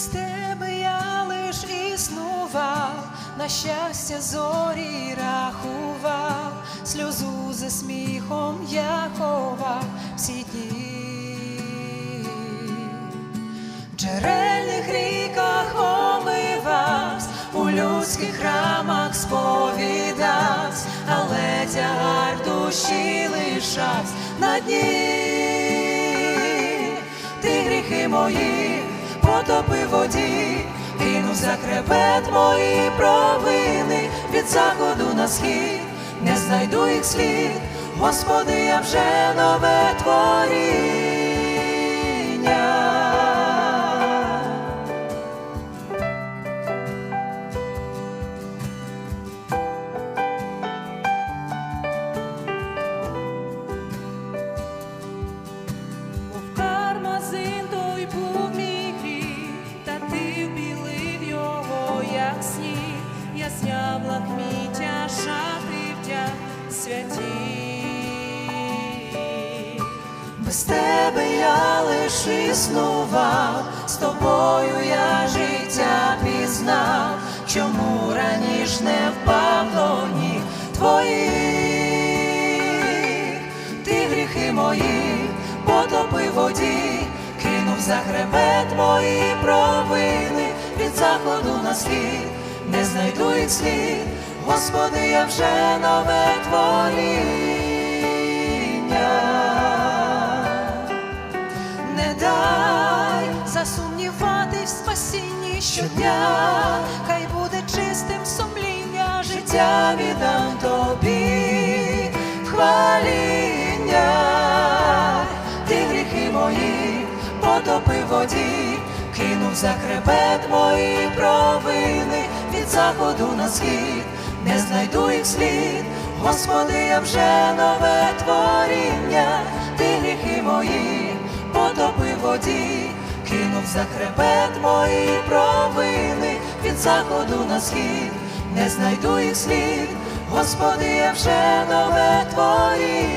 без тебе я лиш існував, на щастя, зорі рахував, сльозу за сміхом я ховав всі дні, в джерельних ріках омивавсь, у людських храмах сповідавсь, але тягар душі лишавсь на дні, ти гріхи мої потопи воді, кинув за хребет мої провини. Від заходу на схід, не знайду їх слід, Господи, я вже нове творіння. Я зняв лахміття, шати святі. Без тебе я лиш існував, з тобою я життя пізнав, чому раніш не впав ніг твоїх, ти гріхи мої потопи воді, кинув за хребет мої провини від заходу на схід, не знайду їх слід, Господи, я вже нове творіння. Не дай засумнівати в спасінні щодня, хай буде чистим сумління, життя віддам тобі. Хваління, ти гріхи мої потопи воді, кинув за хребет мої провини від заходу на схід, не знайду їх слід, Господи, я вже нове творіння, ти гріхи мої потопи воді, кинув за хребет мої провини від заходу на схід, не знайду їх слід, Господи, я вже нове творіння.